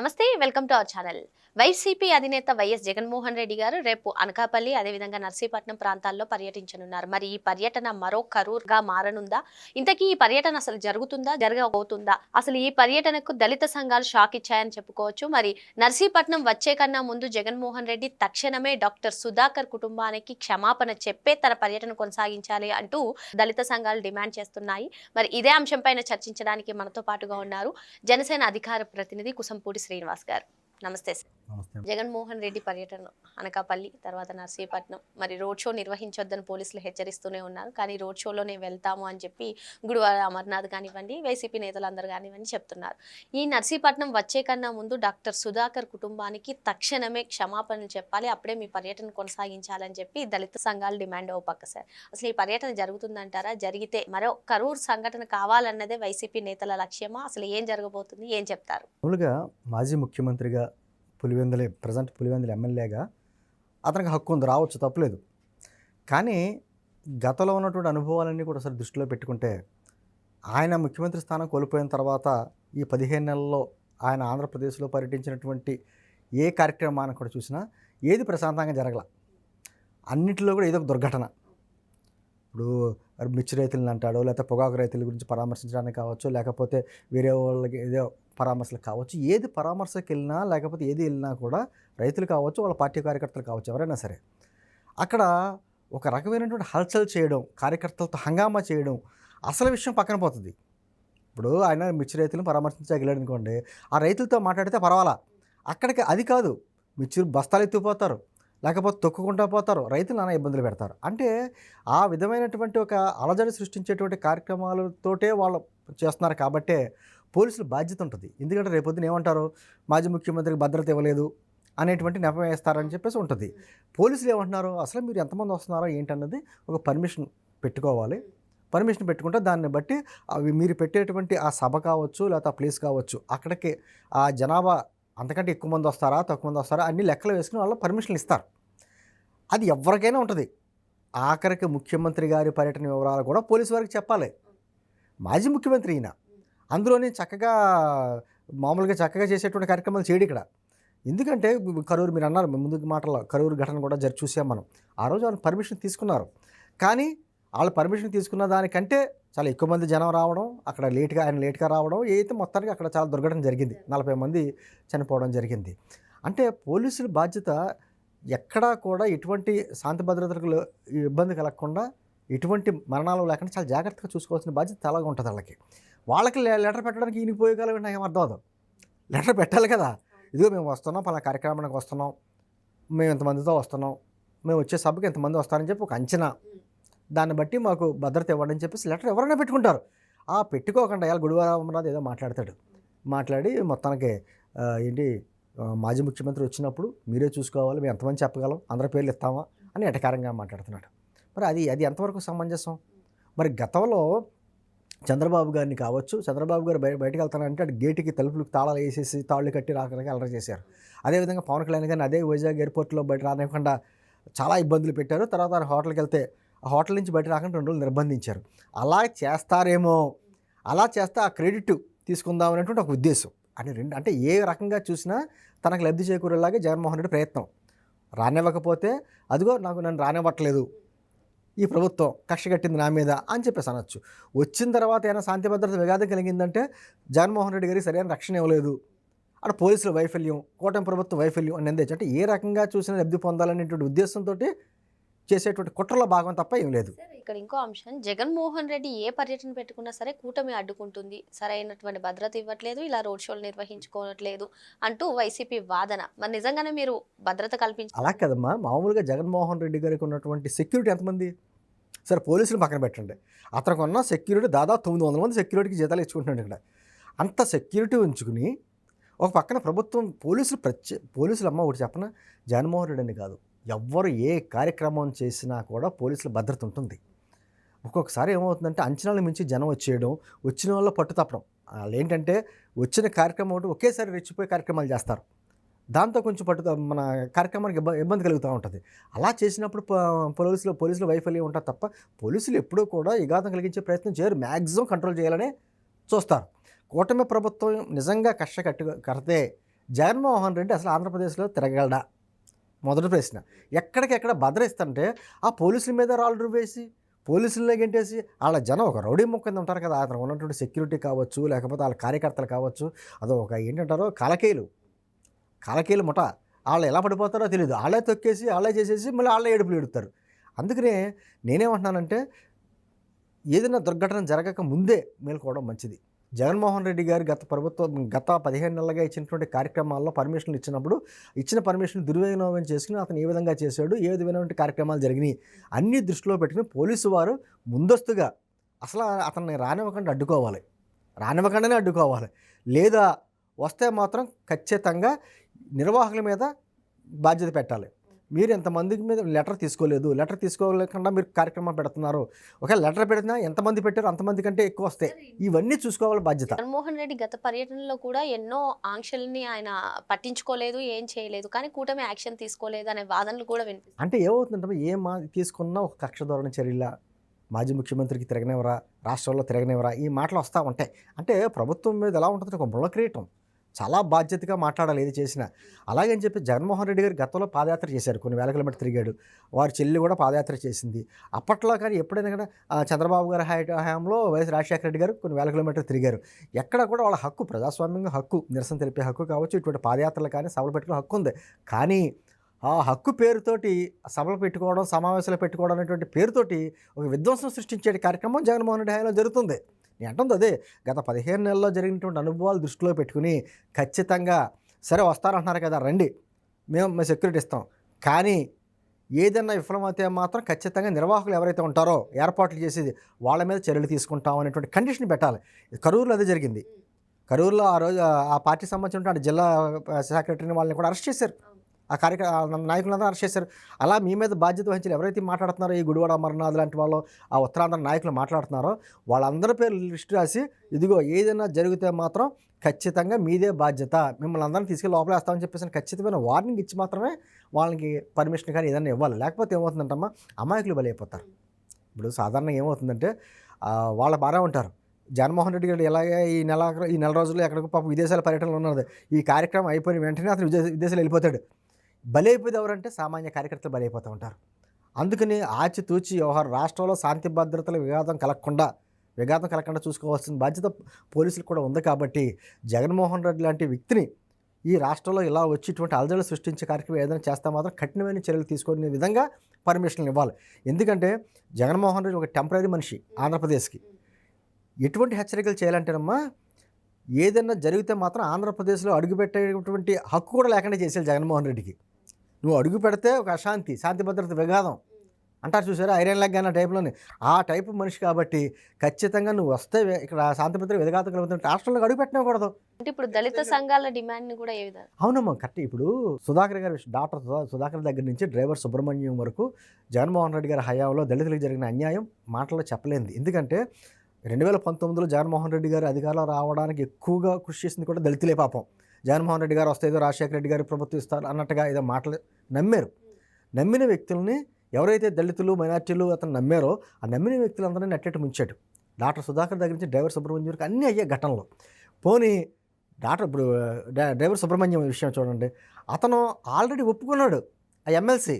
నమస్తే welcome to our channel. YCP అధినేత YS Jaganmohan Reddy గారు రేపు అనకాపల్లి అదేవిధంగా నర్సీపట్నం ప్రాంతాల్లో పర్యటించనున్నారు. మరి ఈ పర్యటన మరో కరూర్గా మారనుందా? ఇంతకీ ఈ పర్యటన అసలు జరుగుతుందా? జరగబోతుందా? అసలు ఈ పర్యటనకు దళిత సంఘాలు షాక్ ఇచ్చాయని చెప్పుకోవచ్చు. మరి నర్సీపట్నం వచ్చే కన్నా ముందు జగన్మోహన్ రెడ్డి తక్షణమే డాక్టర్ సుధాకర్ కుటుంబానికి క్షమాపణ చెప్పే తన పర్యటన కొనసాగించాలి అంటూ దళిత సంఘాలు డిమాండ్ చేస్తున్నాయి. మరి ఇదే అంశంపైన చర్చించడానికి మనతో పాటుగా ఉన్నారు జనసేన అధికార ప్రతినిధి కుసంపూడి శ్రీనివాస్ గారు నమస్తే సార్ నమస్తే జగన్మోహన్ రెడ్డి పర్యటన అనకాపల్లి తర్వాత నర్సీపట్నం. మరి రోడ్ షో నిర్వహించొద్దని పోలీసులు హెచ్చరిస్తూనే ఉన్నారు. కానీ రోడ్ షోలోనే వెళ్తాము అని చెప్పి గుడివాడ అమర్నాథ్ కానివ్వండి వైసీపీ నేతలందరూ కానివ్వండి చెప్తున్నారు. ఈ నర్సీపట్నం వచ్చే కన్నా ముందు డాక్టర్ సుధాకర్ కుటుంబానికి తక్షణమే క్షమాపణలు చెప్పాలి. అప్పుడే మీ పర్యటన కొనసాగించాలని చెప్పి దళిత సంఘాలు డిమాండ్ ఓ పక్క సార్. అసలు ఈ పర్యటన జరుగుతుందంటారా? జరిగితే మరో కరూర్ సంఘటన కావాలన్నదే వైసీపీ నేతల లక్ష్యమా? అసలు ఏం జరగబోతుంది? ఏం చెప్తారు? మామూలుగా మాజీ ముఖ్యమంత్రిగా పులివెందులే ప్రజెంట్ పులివెందుల ఎమ్మెల్యేగా అతనికి హక్కు ఉంది రావచ్చు తప్పలేదు. కానీ గతంలో ఉన్నటువంటి అనుభవాలన్నీ కూడా ఒకసారి దృష్టిలో పెట్టుకుంటే ఆయన ముఖ్యమంత్రి స్థానం కోల్పోయిన తర్వాత ఈ పదిహేను నెలల్లో ఆయన ఆంధ్రప్రదేశ్లో పర్యటించినటువంటి ఏ కార్యక్రమాన్ని కూడా చూసినా ఏది ప్రశాంతంగా జరగల. అన్నింటిలో కూడా ఏదో ఒక దుర్ఘటన. ఇప్పుడు మిర్చి రైతులను అంటాడు లేకపోతే పొగాకు రైతుల గురించి పరామర్శించడానికి కావచ్చు లేకపోతే వేరే వాళ్ళకి ఏదో పరామర్శలు కావచ్చు ఏది పరామర్శకి వెళ్ళినా లేకపోతే ఏది వెళ్ళినా కూడా రైతులు కావచ్చు వాళ్ళ పార్టీ కార్యకర్తలు కావచ్చు ఎవరైనా సరే. అక్కడ ఒక రకమైనటువంటి హల్చల్ చేయడం కార్యకర్తలతో హంగామా చేయడం అసలు విషయం పక్కన పోతుంది. ఇప్పుడు ఆయన మిర్చి రైతులను పరామర్శించగలడు అనుకోండి ఆ రైతులతో మాట్లాడితే పర్వాలా? అక్కడికి అది కాదు. మిర్చి బస్తాలు ఎత్తిపోతారు లేకపోతే తొక్కుకుంటా పోతారు రైతులు నానా ఇబ్బందులు పెడతారు. అంటే ఆ విధమైనటువంటి ఒక అలజడి సృష్టించేటువంటి కార్యక్రమాలతోటే వాళ్ళు చేస్తున్నారు కాబట్టే పోలీసులు బాధ్యత ఉంటుంది. ఎందుకంటే రేపొద్దున ఏమంటారు? మాజీ ముఖ్యమంత్రికి భద్రత ఇవ్వలేదు అనేటువంటి నెపం వేస్తారని చెప్పేసి ఉంటుంది. పోలీసులు ఏమంటున్నారు? అసలు మీరు ఎంతమంది వస్తున్నారో ఏంటన్నది ఒక పర్మిషన్ పెట్టుకోవాలి. పర్మిషన్ పెట్టుకుంటే దాన్ని బట్టి అవి మీరు పెట్టేటువంటి ఆ సభ కావచ్చు లేకపోతే ఆ ప్లేస్ కావచ్చు అక్కడికి ఆ జనాభా అంతకంటే ఎక్కువ మంది వస్తారా తక్కువ మంది వస్తారా అన్ని లెక్కలు వేసుకుని వాళ్ళు పర్మిషన్లు ఇస్తారు. అది ఎవరికైనా ఉంటుంది. ఆఖరికి ముఖ్యమంత్రి గారి పర్యటన వివరాలు కూడా పోలీసు వారికి చెప్పాలి. మాజీ ముఖ్యమంత్రి ఈయన. అందులోనే చక్కగా మామూలుగా చక్కగా చేసేటువంటి కార్యక్రమాలు చేయడు ఇక్కడ. ఎందుకంటే కరూరు మీరు అన్నారు ముందు మాటలో కరూరు ఘటన కూడా జరి చూసాం మనం. ఆ రోజు వాళ్ళు పర్మిషన్ తీసుకున్నారు. కానీ వాళ్ళు పర్మిషన్ తీసుకున్న దానికంటే చాలా ఎక్కువ మంది జనం రావడం అక్కడ లేట్గా ఆయన లేట్గా రావడం ఏదైతే మొత్తానికి అక్కడ చాలా దుర్ఘటన జరిగింది. నలభై మంది చనిపోవడం జరిగింది. అంటే పోలీసుల బాధ్యత ఎక్కడా కూడా ఎటువంటి శాంతి భద్రతలకు ఇబ్బంది కలగకుండా ఎటువంటి మరణాలు లేకుండా చాలా జాగ్రత్తగా చూసుకోవాల్సిన బాధ్యత చాలా ఉంటుంది వాళ్ళకి. వాళ్ళకి లెటర్ పెట్టడానికి ఈయన పోయే నాకు ఏం అర్థం అవ్వదు. లెటర్ పెట్టాలి కదా. ఇదిగో మేము వస్తున్నాం పలా కార్యక్రమానికి వస్తున్నాం మేము ఇంతమందితో వస్తున్నాం మేము వచ్చే సభకు ఎంతమంది వస్తారని చెప్పి ఒక అంచనా. దాన్ని బట్టి మాకు భద్రత ఇవ్వండి అని చెప్పేసి లెటర్ ఎవరైనా పెట్టుకుంటారు. ఆ పెట్టుకోకుండా ఇవాళ గుడివారం ఏదో మాట్లాడతాడు. మాట్లాడి మొత్తానికి ఏంటి మాజీ ముఖ్యమంత్రి వచ్చినప్పుడు మీరే చూసుకోవాలి మేము ఎంతమంది చెప్పగలం అందరి పేర్లు ఇస్తామా అని ఎటకారంగా మాట్లాడుతున్నాడు. మరి అది అది ఎంతవరకు సమంజసం? మరి గతంలో చంద్రబాబు గారిని కావచ్చు చంద్రబాబు గారు బయ బయటకు వెళ్తానంటే అటు గేటుకి తలుపులకు తాళాలు వేసేసి తాళ్ళు కట్టి రాకడానికి అలర చేశారు. అదేవిధంగా పవన్ కళ్యాణ్ గారిని అదే వైజాగ్ ఎయిర్పోర్ట్లో బయట రానివ్వకుండా చాలా ఇబ్బందులు పెట్టారు. తర్వాత ఆయన హోటల్కి వెళ్తే ఆ హోటల్ నుంచి బయట రాకుండా రెండు రోజులు నిర్బంధించారు. అలా చేస్తారేమో అలా చేస్తే ఆ క్రెడిట్ తీసుకుందాం అనేటువంటి ఒక ఉద్దేశం. అని రెండు అంటే ఏ రకంగా చూసినా తనకు లబ్ధి చేకూరేలాగే జగన్మోహన్ రెడ్డి ప్రయత్నం. రానివ్వకపోతే అదిగో నాకు నన్ను రానివ్వట్లేదు. ఈ ప్రభుత్వం కక్ష కట్టింది నా మీద అని చెప్పేసి అనొచ్చు. వచ్చిన తర్వాత ఏమైనా శాంతి భద్రత విఘాతం కలిగిందంటే జగన్మోహన్ రెడ్డి గారికి సరైన రక్షణ ఇవ్వలేదు. అక్కడ పోలీసుల వైఫల్యం కూటమి ప్రభుత్వ వైఫల్యం అని నిందించి అంటే ఏ రకంగా చూసినా లబ్ధి పొందాలనేటువంటి ఉద్దేశంతో చేసేటువంటి కుట్రలో భాగం తప్ప ఏం లేదు. ఇక్కడ ఇంకో అంశం జగన్మోహన్ రెడ్డి ఏ పర్యటన పెట్టుకున్నా సరే కూటమి అడ్డుకుంటుంది. సరైనటువంటి భద్రత ఇవ్వట్లేదు ఇలా రోడ్ షోలు నిర్వహించుకోవట్లేదు అంటూ వైసీపీ వాదన. మరి నిజంగానే మీరు భద్రత కల్పించి అలా కదమ్మా. మామూలుగా జగన్మోహన్ రెడ్డి గారికి ఉన్నటువంటి సెక్యూరిటీ ఎంతమంది? సరే పోలీసులు పక్కన పెట్టండి. అతనికి ఉన్న సెక్యూరిటీ దాదాపు తొమ్మిది వందల మంది సెక్యూరిటీకి జీతాలు ఇచ్చుకుంటున్నాడు ఇక్కడ. అంత సెక్యూరిటీ ఉంచుకుని ఒక పక్కన ప్రభుత్వం పోలీసులు ప్రత్యే పోలీసులు అమ్మ ఒకటి చెప్పన? జగన్మోహన్ రెడ్డి అని కాదు. ఎవ్వరు ఏ కార్యక్రమం చేసినా కూడా పోలీసుల భద్రత ఉంటుంది. ఒక్కొక్కసారి ఏమవుతుందంటే అంచనాలు మించి జనం వచ్చేయడం వచ్చిన వాళ్ళ పట్టు తప్పడం. వాళ్ళు ఏంటంటే వచ్చిన కార్యక్రమం ఒకటి ఒకేసారి రెచ్చిపోయే కార్యక్రమాలు చేస్తారు. దాంతో కొంచెం పట్టు మన కార్యక్రమానికి ఇబ్బంది ఇబ్బంది కలుగుతూ ఉంటుంది. అలా చేసినప్పుడు పోలీసులు పోలీసులు వైఫల్యం ఉంటారు తప్ప పోలీసులు ఎప్పుడూ కూడా విఘాతం కలిగించే ప్రయత్నం చేయరు. మ్యాక్సిమం కంట్రోల్ చేయాలనే చూస్తారు. కూటమి ప్రభుత్వం నిజంగా కష్టకట్టు కడితే జగన్మోహన్ రెడ్డి అసలు ఆంధ్రప్రదేశ్లో తిరగలడా? మొదటి ప్రశ్న. ఎక్కడికెక్కడ భద్రయిస్తుంటే ఆ పోలీసుల మీద రాళ్ళు వేసి పోలీసులనే గెంటేసి వాళ్ళ జనం ఒక రౌడీ ముక్క ఉంటారు కదా అతను ఉన్నటువంటి సెక్యూరిటీ కావచ్చు లేకపోతే వాళ్ళ కార్యకర్తలు కావచ్చు అదో ఒక ఏంటంటారో కాలకేలు. కలకేలు ముఠ. వాళ్ళు ఎలా పడిపోతారో తెలియదు వాళ్ళే తొక్కేసి వాళ్ళే చేసేసి మళ్ళీ వాళ్ళే ఏడుపులు ఏడుతారు. అందుకనే నేనేమంటున్నానంటే ఏదైనా దుర్ఘటన జరగక ముందే మేల్కోవడం మంచిది. జగన్మోహన్ రెడ్డి గారు గత ప్రభుత్వం గత పదిహేను నెలలుగా ఇచ్చినటువంటి కార్యక్రమాల్లో పర్మిషన్లు ఇచ్చినప్పుడు ఇచ్చిన పర్మిషన్ దుర్వినియోగం చేసుకుని అతను ఏ విధంగా చేశాడు ఏ విధమైనటువంటి కార్యక్రమాలు జరిగినాయి అన్ని దృష్టిలో పెట్టుకుని పోలీసు వారు ముందస్తుగా అసలు అతన్ని రానివ్వకుండా అడ్డుకోవాలి. రానివ్వకుండానే అడ్డుకోవాలి. లేదా వస్తే మాత్రం ఖచ్చితంగా నిర్వాహకుల మీద బాధ్యత పెట్టాలి. మీరు ఎంతమందికి మీద లెటర్ తీసుకోలేదు. లెటర్ తీసుకోలేకుండా మీరు కార్యక్రమం పెడుతున్నారు. ఒక లెటర్ పెడినా ఎంతమంది పెట్టారో అంతమంది కంటే ఎక్కువ వస్తాయి. ఇవన్నీ చూసుకోవాలి బాధ్యత. జగన్మోహన్ రెడ్డి గత పర్యటనలో కూడా ఎన్నో ఆంక్షల్ని ఆయన పట్టించుకోలేదు ఏం చేయలేదు. కానీ కూటమి యాక్షన్ తీసుకోలేదు అనే వాదనలు కూడా వినిపిస్తాయి అంటే ఏమవుతుందంటే ఏ మా తీసుకున్నా ఒక కక్ష ధోరణి చర్యల మాజీ ముఖ్యమంత్రికి తిరగనివరా రాష్ట్రంలో తిరగనివరా ఈ మాటలు వస్తూ ఉంటాయి. అంటే ప్రభుత్వం మీద ఎలా ఉంటుంది ఒక ముళ్ళ చాలా బాధ్యతగా మాట్లాడాలి ఏది చేసినా. అలాగని చెప్పి జగన్మోహన్ రెడ్డి గారు గతంలో పాదయాత్ర చేశారు. కొన్ని వేల కిలోమీటర్ తిరిగాడు. వారి చెల్లి కూడా పాదయాత్ర చేసింది. అప్పట్లో కానీ ఎప్పుడైనా కూడా చంద్రబాబు గారి హై- హయాంలో వైఎస్ రాజశేఖర రెడ్డి గారు కొన్ని వేల కిలోమీటర్లు తిరిగారు. ఎక్కడ కూడా వాళ్ళ హక్కు ప్రజాస్వామ్యంగా హక్కు నిరసన తెలిపే హక్కు కావచ్చు ఇటువంటి పాదయాత్రలు కానీ సభలు పెట్టుకునే హక్కు ఉంది. కానీ ఆ హక్కు పేరుతోటి సభలు పెట్టుకోవడం సమావేశాలు పెట్టుకోవడం అనేటువంటి పేరుతోటి ఒక విధ్వంసం సృష్టించే కార్యక్రమం జగన్మోహన్ రెడ్డి హయాంలో జరుగుతుంది. నేను అంటుంది అదే గత పదిహేను నెలల్లో జరిగినటువంటి అనుభవాలు దృష్టిలో పెట్టుకుని ఖచ్చితంగా సరే వస్తారంటున్నారు కదా రండి. మేము మేము సెక్యూరిటీ ఇస్తాం. కానీ ఏదైనా విఫలమైతే మాత్రం ఖచ్చితంగా నిర్వాహకులు ఎవరైతే ఉంటారో ఏర్పాట్లు చేసేది వాళ్ళ మీద చర్యలు తీసుకుంటాం అనేటువంటి కండిషన్ పెట్టాలి. కరూరులో అదే జరిగింది. కరూరులో ఆ రోజు ఆ పార్టీ సంబంధించిన జిల్లా సెక్రటరీని వాళ్ళని కూడా అరెస్ట్ చేశారు. ఆ కార్యక్రమ నాయకులందరూ అరెస్ట్ చేశారు. అలా మీ మీద బాధ్యత వహించిన ఎవరైతే మాట్లాడుతున్నారో ఈ గుడివాడ అమర్నాథ్ లాంటి వాళ్ళు ఆ ఉత్తరాంధ్ర నాయకులు మాట్లాడుతున్నారో వాళ్ళందరి పేర్లు లిస్ట్ రాసి ఇదిగో ఏదైనా జరిగితే మాత్రం ఖచ్చితంగా మీదే బాధ్యత. మిమ్మల్ని అందరిని తీసుకెళ్ళి లోపలేస్తామని చెప్పేసి ఖచ్చితమైన వార్నింగ్ ఇచ్చి మాత్రమే వాళ్ళకి పర్మిషన్ కానీ ఏదైనా ఇవ్వాలి. లేకపోతే ఏమవుతుందంటమ్మా అమాయకులు బలైపోతారు. ఇప్పుడు సాధారణంగా ఏమవుతుందంటే వాళ్ళు వాళ్ళ బాగా ఉంటారు. జగన్మోహన్ రెడ్డి గారు ఎలాగే ఈ నెల ఈ నెల రోజుల్లో ఎక్కడికో పాపం విదేశాల పర్యటనలో ఉన్నది ఈ కార్యక్రమం అయిపోయిన వెంటనే అతను విదేశాలు వెళ్ళిపోతాడు. బలైపోయేది ఎవరంటే సామాన్య కార్యకర్తలు బలైపోతూ ఉంటారు. అందుకని ఆచితూచి వ్యవహారం రాష్ట్రంలో శాంతి భద్రతల వివాదం కలగకుండా విఘాతం కలగకుండా చూసుకోవాల్సిన బాధ్యత పోలీసులు కూడా ఉంది కాబట్టి జగన్మోహన్ రెడ్డి లాంటి వ్యక్తిని ఈ రాష్ట్రంలో ఇలా వచ్చి ఇటువంటి అలజడులు సృష్టించే కార్యక్రమం ఏదైనా చేస్తే మాత్రం కఠినమైన చర్యలు తీసుకునే విధంగా పర్మిషన్లు ఇవ్వాలి. ఎందుకంటే జగన్మోహన్ రెడ్డి ఒక టెంపరీ మనిషి ఆంధ్రప్రదేశ్కి. ఎటువంటి హెచ్చరికలు చేయాలంటేనమ్మా ఏదైనా జరిగితే మాత్రం ఆంధ్రప్రదేశ్లో అడుగుపెట్టేటువంటి హక్కు కూడా లేకుండా చేసేది జగన్మోహన్ రెడ్డికి. నువ్వు అడుగు పెడితే ఒక అశాంతి శాంతి భద్రత విఘాతం. అంటారు చూసారా? ఐరన్ లెగ్ అన్న టైప్లోని. ఆ టైపు మనిషి కాబట్టి ఖచ్చితంగా నువ్వు వస్తే ఇక్కడ శాంతి భద్రత విఘాతం కలుగుతుంటే రాష్ట్రంలో అడుగు పెట్టినకూడదు అంటే ఇప్పుడు దళిత సంఘాల డిమాండ్ కూడా ఏ విధంగా? అవునమ్మా కరెక్ట్. ఇప్పుడు సుధాకర్ గారి డాక్టర్ సుధా సుధాకర్ దగ్గర నుంచి డ్రైవర్ సుబ్రహ్మణ్యం వరకు జగన్మోహన్ రెడ్డి గారి హయాంలో దళితులకు జరిగిన అన్యాయం మాటల్లో చెప్పలేంది ఎందుకంటే రెండు వేల పంతొమ్మిదిలో జగన్మోహన్ రెడ్డి గారు అధికారంలో రావడానికి ఎక్కువగా కృషి చేసింది కూడా దళితులే పాపం. జగన్మోహన్ రెడ్డి గారు వస్తే ఏదో రాజశేఖర రెడ్డి గారు ప్రభుత్వం ఇస్తారు అన్నట్టుగా ఏదో మాటలు నమ్మారు. నమ్మిన వ్యక్తుల్ని ఎవరైతే దళితులు మైనార్టీలు అతను నమ్మారో ఆ నమ్మిన వ్యక్తులందరినీ నెట్టేట్టు ముంచాడు. డాక్టర్ సుధాకర్ దగ్గర నుంచి డ్రైవర్ సుబ్రహ్మణ్యం వరకు అన్నీ అయ్యే ఘటనలు. పోనీ డాక్టర్ ఇప్పుడు డ్రైవర్ సుబ్రహ్మణ్యం విషయం చూడండి. అతను ఆల్రెడీ ఒప్పుకున్నాడు ఆ ఎమ్మెల్సీ.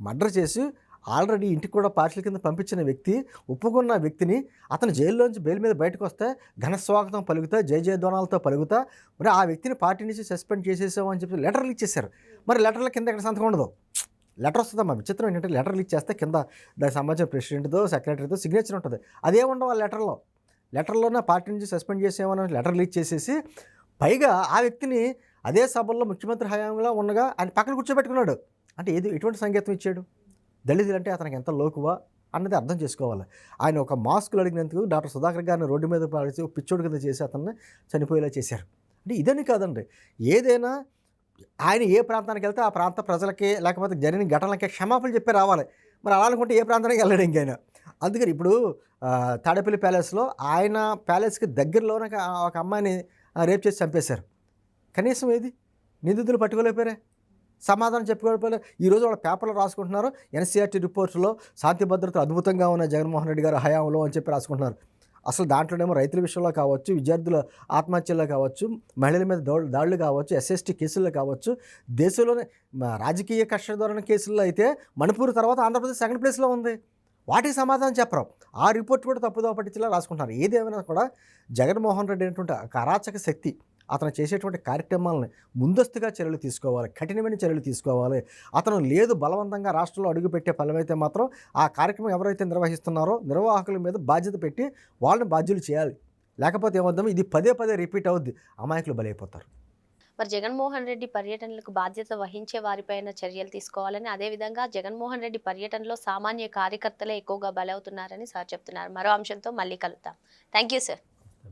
మర్డర్ చేసి ఆల్రెడీ ఇంటికి కూడా పార్సల్ కింద పంపించిన వ్యక్తి ఒప్పుకున్న వ్యక్తిని అతను జైల్లోంచి బెయిల్ మీద బయటకు వస్తే ఘన స్వాగతం పలుకుతా జయ జయధ్వానాలతో పలుకుతా. మరి ఆ వ్యక్తిని పార్టీ నుంచి సస్పెండ్ చేసేసాం అని చెప్పి లెటర్లు ఇచ్చేశారు మరి లెటర్ల కింద ఎక్కడ సంతకం ఉండదు. లెటర్ వస్తుందమ్మా విచిత్రం ఏంటంటే లెటర్లు ఇచ్చేస్తే కింద దానికి సంబంధించిన ప్రెసిడెంట్తో సెక్రటరీతో సిగ్నేచర్ ఉంటుంది. అదే ఉండవు ఆ లెటర్లో. లెటర్లోనే పార్టీ నుంచి సస్పెండ్ చేసేమని లెటర్ ఇచ్చేసేసి చేసేసి పైగా ఆ వ్యక్తిని అదే సభల్లో ముఖ్యమంత్రి హయాంలో ఉండగా ఆయన పక్కన కూర్చోబెట్టుకున్నాడు. అంటే ఏది ఎటువంటి సంకేతం ఇచ్చాడు? దళితులు అంటే అతనికి ఎంత లోకువా అన్నది అర్థం చేసుకోవాలి. ఆయన ఒక మాస్కులు అడిగినందుకు డాక్టర్ సుధాకర్ గారిని రోడ్డు మీద పాడేసి పిచ్చోడు కింద చేసి అతన్ని చనిపోయేలా చేశారు. అంటే ఇదని కాదండి. ఏదైనా ఆయన ఏ ప్రాంతానికి వెళ్తే ఆ ప్రాంత ప్రజలకి లేకపోతే జరిగిన ఘటనలకి క్షమాపణలు చెప్పి రావాలి. మరి అలా అనుకుంటే ఏ ప్రాంతానికి వెళ్ళాడు ఇంకైనా అందుకని ఇప్పుడు తాడేపల్లి ప్యాలెస్లో ఆయన ప్యాలెస్కి దగ్గరలోనే ఒక అమ్మాయిని రేప్ చేసి చంపేశారు. కనీసం ఏది? నిందితులు పట్టుకోలేకపోయారే? సమాధానం చెప్పుకోలేకపోయారు ఈరోజు వాళ్ళ పేపర్లో రాసుకుంటున్నారు. ఎన్సీఆర్టీ రిపోర్ట్స్లో శాంతి భద్రత అద్భుతంగా ఉన్న జగన్మోహన్ రెడ్డి గారు హయాంలో అని చెప్పి రాసుకుంటున్నారు. అసలు దాంట్లోనేమో రైతుల విషయంలో కావచ్చు విద్యార్థుల ఆత్మహత్యల్లో కావచ్చు మహిళల మీద దాడులు కావచ్చు ఎస్ఎస్టీ కేసుల్లో కావచ్చు దేశంలోనే రాజకీయ కక్ష కేసుల్లో అయితే మణిపూర్ తర్వాత ఆంధ్రప్రదేశ్ సెకండ్ ప్లేస్లో ఉంది. వాటికి సమాధానం చెప్పరు ఆ రిపోర్ట్ కూడా తప్పుదోవ పట్టించేలా రాసుకుంటున్నారు. ఏదేమైనా కూడా జగన్మోహన్ రెడ్డి అనేటువంటి ఒక అరాచక శక్తి అతను చేసేటువంటి కార్యక్రమాలను ముందస్తుగా చర్యలు తీసుకోవాలి కఠినమైన చర్యలు తీసుకోవాలి. అతను లేదు బలవంతంగా రాష్ట్రంలో అడుగుపెట్టే ఫలమైతే మాత్రం ఆ కార్యక్రమం ఎవరైతే నిర్వహిస్తున్నారో నిర్వాహకుల మీద బాధ్యత పెట్టి వాళ్ళని బాధ్యులు చేయాలి. లేకపోతే ఏమవుద్దాం ఇది పదే పదే రిపీట్ అవుద్ది. అమాయకులు బలైపోతారు. మరి జగన్మోహన్ రెడ్డి పర్యటనలకు బాధ్యత వహించే వారిపైన చర్యలు తీసుకోవాలని అదేవిధంగా జగన్మోహన్ రెడ్డి పర్యటనలో సామాన్య కార్యకర్తలే ఎక్కువగా బలవుతున్నారని సార్ చెప్తున్నారు. మరో అంశంతో మళ్ళీ కలుద్దాం. Thank you sir.